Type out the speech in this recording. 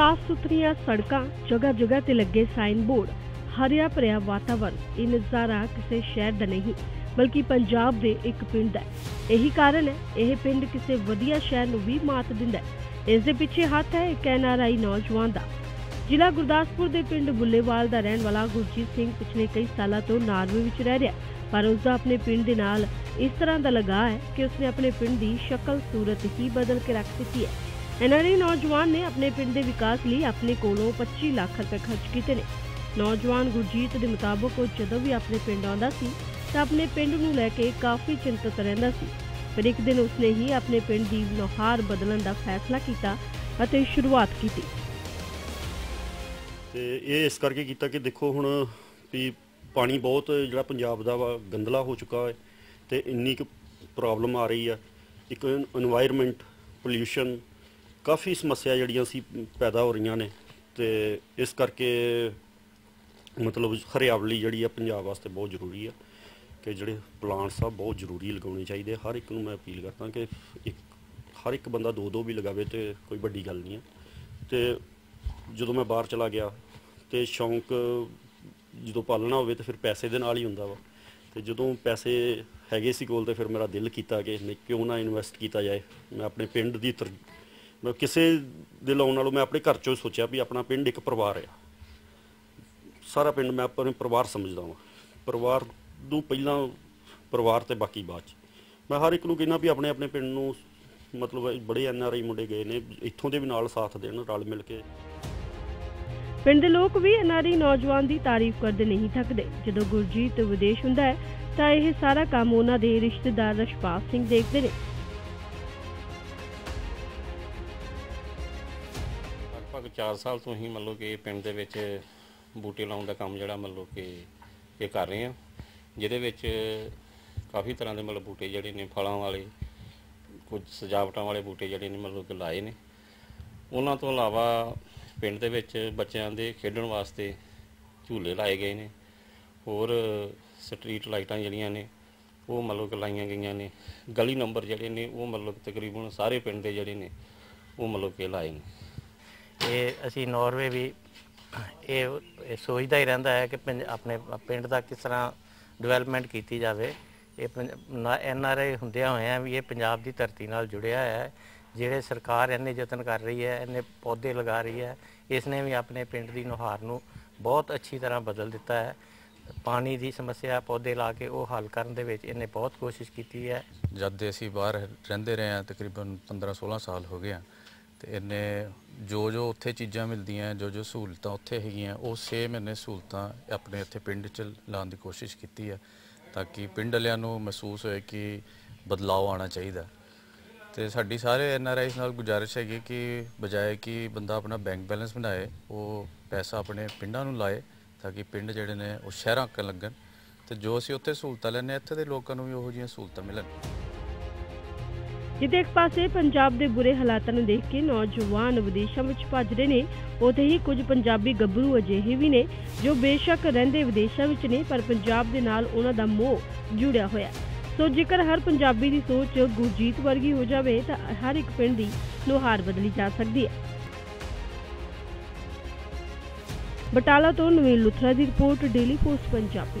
ਸਾਫ਼ ਸੁਥਰੀਆਂ ਸੜਕਾਂ ਜਗ੍ਹਾ ਜਗ੍ਹਾ ਤੇ ਲੱਗੇ ਸਾਈਨ ਬੋਰਡ ਹਰਿਆ ਭਰਿਆ ਵਾਤਾਵਰਣ, ਇਹ ਨਜ਼ਾਰਾ ਕਿਸੇ ਸ਼ਹਿਰ ਦਾ ਨਹੀਂ, ਬਲਕਿ ਪੰਜਾਬ ਦੇ ਇੱਕ ਪਿੰਡ ਦਾ ਇਹੀ ਕਾਰਨ ਹੈ, ਇਹ ਪਿੰਡ ਕਿਸੇ ਵਧੀਆ ਸ਼ਹਿਰ ਨੂੰ ਵੀ ਮਾਤ ਦਿੰਦਾ ਹੈ। ਇਸ ਦੇ ਪਿੱਛੇ ਹੱਥ ਹੈ ਇੱਕ ਐਨਆਰਆਈ ਨੌਜਵਾਨ ਦਾ। ਜ਼ਿਲ੍ਹਾ ਗੁਰਦਾਸਪੁਰ ਦੇ ਪਿੰਡ ਬੁੱਲੇਵਾਲ ਦਾ ਰਹਿਣ ਵਾਲਾ ਗੁਰਜੀਤ ਸਿੰਘ ਪਿਛਲੇ ਕਈ ਸਾਲਾਂ ਤੋਂ ਨਾਰਵੇ ਵਿੱਚ ਰਹਿ ਰਿਹਾ ਪਰ ਉਸ ਦਾ ਆਪਣੇ ਪਿੰਡ ਦੇ ਨਾਲ ਇਸ ਤਰ੍ਹਾਂ ਦਾ ਲਗਾਅ ਹੈ ਕਿ ਉਸਨੇ ਆਪਣੇ ਪਿੰਡ ਦੀ ਸ਼ਕਲ, ਸੂਰਤ ਹੀ ਬਦਲ ਕੇ ਰੱਖ ਦਿੱਤੀ ਹੈ। ਐਨਆਰਆਈ ਨੌਜਵਾਨ ਨੇ ਆਪਣੇ ਪਿੰਡ ਦੇ ਵਿਕਾਸ ਲਈ ਆਪਣੇ ਕੋਲੋਂ 25 ਲੱਖ ਰੁਪਏ ਖਰਚ ਕੀਤੇ ਨੇ। ਨੌਜਵਾਨ ਗੁਰਜੀਤ ਦੇ ਮੁਤਾਬਕ ਉਹ ਜਦੋਂ ਵੀ ਆਪਣੇ ਪਿੰਡ ਆਉਂਦਾ ਸੀ, ਤਾਂ ਆਪਣੇ ਪਿੰਡ ਨੂੰ ਲੈ ਕੇ ਕਾਫੀ ਚਿੰਤਤ ਰਹਿੰਦਾ ਸੀ। ਪਰ ਇੱਕ ਦਿਨ ਉਸਨੇ ਹੀ ਆਪਣੇ ਪਿੰਡ ਦੀ ਨੁਹਾਰ ਬਦਲਣ ਦਾ ਫੈਸਲਾ ਕੀਤਾ ਅਤੇ ਸ਼ੁਰੂਆਤ ਕੀਤੀ। ਤੇ ਇਹ ਇਸ ਕਰਕੇ ਕੀਤਾ ਕਿ ਦੇਖੋ ਹੁਣ ਵੀ ਪਾਣੀ ਬਹੁਤ ਜਿਹੜਾ ਪੰਜਾਬ ਦਾ ਵਾ ਗੰਦਲਾ ਹੋ ਚੁੱਕਾ ਹੈ ਤੇ ਇੰਨੀ ਕੁ ਪ੍ਰੋਬਲਮ ਆ ਰਹੀ ਆ। ਇੱਕ এনवायरमेंट ਪੋਲੂਸ਼ਨ ਕਾਫੀ ਸਮੱਸਿਆ ਜਿਹੜੀਆਂ ਸੀ, ਪੈਦਾ ਹੋ ਰਹੀਆਂ ਨੇ ਤੇ ਇਸ ਕਰਕੇ ਮਤਲਬ ਹਰਿਆਵਲੀ ਜਿਹੜੀ ਆ ਪੰਜਾਬ ਵਾਸਤੇ ਬਹੁਤ ਜ਼ਰੂਰੀ ਆ ਕਿ ਜਿਹੜੇ ਪਲਾਂਟਸ ਆ ਬਹੁਤ ਜ਼ਰੂਰੀ ਲਗਾਉਣੇ ਚਾਹੀਦੇ ਹਰ ਇੱਕ ਨੂੰ ਮੈਂ ਅਪੀਲ ਕਰਦਾ ਕਿ ਇੱਕ, ਹਰ ਇੱਕ ਬੰਦਾ ਦੋ ਦੋ ਵੀ ਲਗਾਵੇ ਤੇ ਕੋਈ ਵੱਡੀ ਗੱਲ ਨਹੀਂ ਆ। ਤੇ ਜਦੋਂ ਮੈਂ ਬਾਹਰ ਚਲਾ ਗਿਆ ਤੇ ਸ਼ੌਂਕ ਜਦੋਂ ਪਾਲਣਾ ਹੋਵੇ ਤੇ ਫਿਰ ਪੈਸੇ ਦੇ ਨਾਲ ਹੀ ਹੁੰਦਾ ਵਾ। ਤੇ ਜਦੋਂ ਪੈਸੇ ਹੈਗੇ ਸੀ ਕੋਲ ਤੇ ਫਿਰ ਮੇਰਾ ਦਿਲ ਕੀਤਾ ਕਿ ਨਹੀਂ ਕਿਉਂ ਨਾ ਇਨਵੈਸਟ ਕੀਤਾ ਜਾਏ। ਮੈਂ ਆਪਣੇ ਪਿੰਡ ਦੀ ਤਰ ਮੈਂ ਕਿਸੇ ਦੇ ਲਾਉਣ ਨਾਲੋਂ ਮੈਂ ਆਪਣੇ ਘਰ ਚੋਂ ਸੋਚਿਆ ਵੀ ਆਪਣਾ ਪਿੰਡ ਇੱਕ ਪਰਿਵਾਰ ਆ। ਸਾਰਾ ਪਿੰਡ ਮੈਂ ਆਪਣੇ ਪਰਿਵਾਰ ਸਮਝਦਾ ਹਾਂ ਪਰਿਵਾਰ ਨੂੰ ਪਹਿਲਾਂ ਪਰਿਵਾਰ ਤੇ ਬਾਕੀ ਬਾਅਦ ਚ। ਮੈਂ ਹਰ ਇੱਕ ਨੂੰ ਕਹਿੰਦਾ ਵੀ ਆਪਣੇ ਆਪਣੇ ਪਿੰਡ ਨੂੰ ਮਤਲਬ ਬੜੇ ਐਨ ਆਰ ਆਈ ਮੁੰਡੇ ਗਏ ਨੇ, ਇੱਥੋਂ ਦੇ ਵੀ ਨਾਲ ਸਾਥ ਦੇਣ, ਰਲ ਮਿਲ ਕੇ। ਪਿੰਡ ਦੇ ਲੋਕ ਵੀ ਐਨਆਰਆਈ ਨੌਜਵਾਨ ਦੀ ਤਾਰੀਫ ਕਰਦੇ ਨਹੀਂ ਥੱਕਦੇ। ਜਦੋਂ ਗੁਰਜੀਤ ਵਿਦੇਸ਼ ਹੁੰਦਾ ਹੈ, ਤਾਂ ਇਹ ਸਾਰਾ ਕੰਮ ਉਹਨਾਂ ਦੇ ਰਿਸ਼ਤੇਦਾਰ ਰਸ਼ਪਾਲ ਸਿੰਘ ਦੇਖਦੇ ਨੇ। ਲਗਭਗ 4 ਸਾਲ ਤੋਂ ਹੀ ਮੰਨ ਲਓ ਕਿ ਪਿੰਡ ਦੇ ਵਿੱਚ ਬੂਟੇ ਲਾਉਣ ਦਾ ਕੰਮ ਜਿਹੜਾ ਮੰਨ ਲਓ ਕਿ ਇਹ ਕਰ ਰਹੇ ਆ ਜਿਹਦੇ ਵਿੱਚ ਕਾਫੀ ਤਰ੍ਹਾਂ ਦੇ ਮਤਲਬ ਬੂਟੇ ਜਿਹੜੇ ਨੇ, ਫਲਾਂ ਵਾਲੇ, ਕੁਝ ਸਜਾਵਟਾਂ ਵਾਲੇ ਬੂਟੇ ਜਿਹੜੇ ਨੇ ਮਤਲਬ ਕਿ ਲਾਏ ਨੇ। ਉਹਨਾਂ ਤੋਂ ਇਲਾਵਾ ਪਿੰਡ ਦੇ ਵਿੱਚ ਬੱਚਿਆਂ ਦੇ ਖੇਡਣ ਵਾਸਤੇ ਝੂਲੇ ਲਾਏ ਗਏ ਨੇ। ਹੋਰ ਸਟਰੀਟ ਲਾਈਟਾਂ ਜਿਹੜੀਆਂ ਨੇ, ਉਹ ਮਤਲਬ ਕਿ ਲਾਈਆਂ ਗਈਆਂ ਨੇ। ਗਲੀ ਨੰਬਰ ਜਿਹੜੇ ਨੇ, ਉਹ ਮਤਲਬ ਤਕਰੀਬਨ ਸਾਰੇ ਪਿੰਡ ਦੇ ਜਿਹੜੇ ਨੇ, ਉਹ ਮਤਲਬ ਕਿ ਲਾਏ ਨੇ। ਇਹ ਅਸੀਂ ਨਾਰਵੇ ਵੀ ਇਹ ਇਹ ਸੋਚਦਾ ਹੀ ਰਹਿੰਦਾ ਹੈ ਕਿ ਪੰਜ- ਆਪਣੇ ਪਿੰਡ ਦਾ ਕਿਸ ਤਰ੍ਹਾਂ ਡਿਵੈਲਪਮੈਂਟ ਕੀਤੀ ਜਾਵੇ। ਇਹ ਐਨ ਆਰ ਆਈ ਹੁੰਦਿਆਂ ਹੋਇਆਂ ਵੀ ਇਹ ਪੰਜਾਬ ਦੀ ਧਰਤੀ ਨਾਲ ਜੁੜਿਆ ਹੈ। ਜਿਹੜੇ ਸਰਕਾਰ ਇੰਨੇ ਯਤਨ ਕਰ ਰਹੀ ਹੈ, ਇੰਨੇ ਪੌਦੇ ਲਗਾ ਰਹੀ ਹੈ ਇਸ ਨੇ ਵੀ ਆਪਣੇ ਪਿੰਡ ਦੀ ਨੁਹਾਰ ਨੂੰ ਬਹੁਤ ਅੱਛੀ ਤਰ੍ਹਾਂ ਬਦਲ ਦਿੱਤਾ ਹੈ। ਪਾਣੀ ਦੀ ਸਮੱਸਿਆ ਪੌਦੇ ਲਾ ਕੇ ਉਹ ਹੱਲ ਕਰਨ ਦੇ ਵਿੱਚ ਇਹਨੇ ਬਹੁਤ ਕੋਸ਼ਿਸ਼ ਕੀਤੀ ਹੈ। ਜਦ ਦੇ ਅਸੀਂ ਬਾਹਰ ਰਹਿੰਦੇ ਰਹੇ ਹਾਂ, ਤਕਰੀਬਨ 15-16 ਸਾਲ ਹੋ ਗਏ ਆ ਤੇ ਇਹਨੇ ਜੋ ਜੋ ਉੱਥੇ ਚੀਜ਼ਾਂ ਮਿਲਦੀਆਂ ਜੋ ਜੋ ਸਹੂਲਤਾਂ ਉੱਥੇ ਹੈਗੀਆਂ, ਉਹ ਸੇਮ ਇਹਨੇ ਸਹੂਲਤਾਂ ਆਪਣੇ ਇੱਥੇ ਪਿੰਡ 'ਚ ਲਾਉਣ ਦੀ ਕੋਸ਼ਿਸ਼ ਕੀਤੀ ਹੈ ਤਾਂ ਕਿ ਪਿੰਡ ਵਾਲਿਆਂ ਨੂੰ ਮਹਿਸੂਸ ਹੋਏ ਕਿ ਬਦਲਾਅ ਆਉਣਾ ਚਾਹੀਦਾ। ਤੇ ਸਾਡੀ ਸਾਰੇ ਐਨ ਆਰ ਆਈਸ ਨਾਲ ਗੁਜ਼ਾਰਿਸ਼ ਹੈਗੀ ਕਿ ਬਜਾਏ ਕਿ ਬੰਦਾ ਆਪਣਾ ਬੈਂਕ ਬੈਲੈਂਸ ਬਣਾਏ, ਉਹ ਪੈਸਾ ਆਪਣੇ ਪਿੰਡਾਂ ਨੂੰ ਲਾਏ, ਤਾਂ ਕਿ ਪਿੰਡ ਜਿਹੜੇ ਨੇ ਉਹ ਸ਼ਹਿਰਾਂ ਅੱਕਣ ਲੱਗਣ, ਤੇ ਜੋ ਅਸੀਂ ਉੱਥੇ ਸਹੂਲਤਾਂ ਲੈਂਦੇ ਹਾਂ, ਇੱਥੇ ਦੇ ਲੋਕਾਂ ਨੂੰ ਵੀ ਉਹੋ ਜਿਹੀਆਂ ਸਹੂਲਤਾਂ ਮਿਲਣ। ਜਿੱਥੇ ਇੱਕ ਪਾਸੇ ਪੰਜਾਬ ਦੇ ਬੁਰੇ ਹਾਲਾਤਾਂ ਨੂੰ ਦੇਖ ਕੇ ਨੌਜਵਾਨ ਵਿਦੇਸ਼ਾਂ ਵਿੱਚ ਭੱਜ ਰਹੇ ਨੇ, ਉੱਥੇ ਹੀ ਕੁਝ ਪੰਜਾਬੀ ਗੱਭਰੂ ਅਜਿਹੇ ਵੀ ਨੇ ਜੋ ਬੇਸ਼ੱਕ ਰਹਿੰਦੇ ਵਿਦੇਸ਼ਾਂ ਵਿੱਚ ਨੇ, ਪਰ ਪੰਜਾਬ ਦੇ ਨਾਲ ਉਹਨਾਂ ਦਾ ਮੋਹ ਜੁੜਿਆ ਹੋਇਆ ਸੋ ਜੇਕਰ ਹਰ ਪੰਜਾਬੀ ਦੀ ਸੋਚ ਗੁਰਜੀਤ ਵਰਗੀ ਹੋ ਜਾਵੇ, ਤਾਂ ਹਰ ਇੱਕ ਪਿੰਡ ਦੀ ਨੁਹਾਰ ਬਦਲੀ ਜਾ ਸਕਦੀ ਹੈ। ਬਟਾਲਾ ਤੋਂ ਨਵੀਨ ਲੁਥਰਾ ਦੀ ਰਿਪੋਰਟ, ਡੇਲੀ ਪੋਸਟ, ਪੰਜਾਬੀ।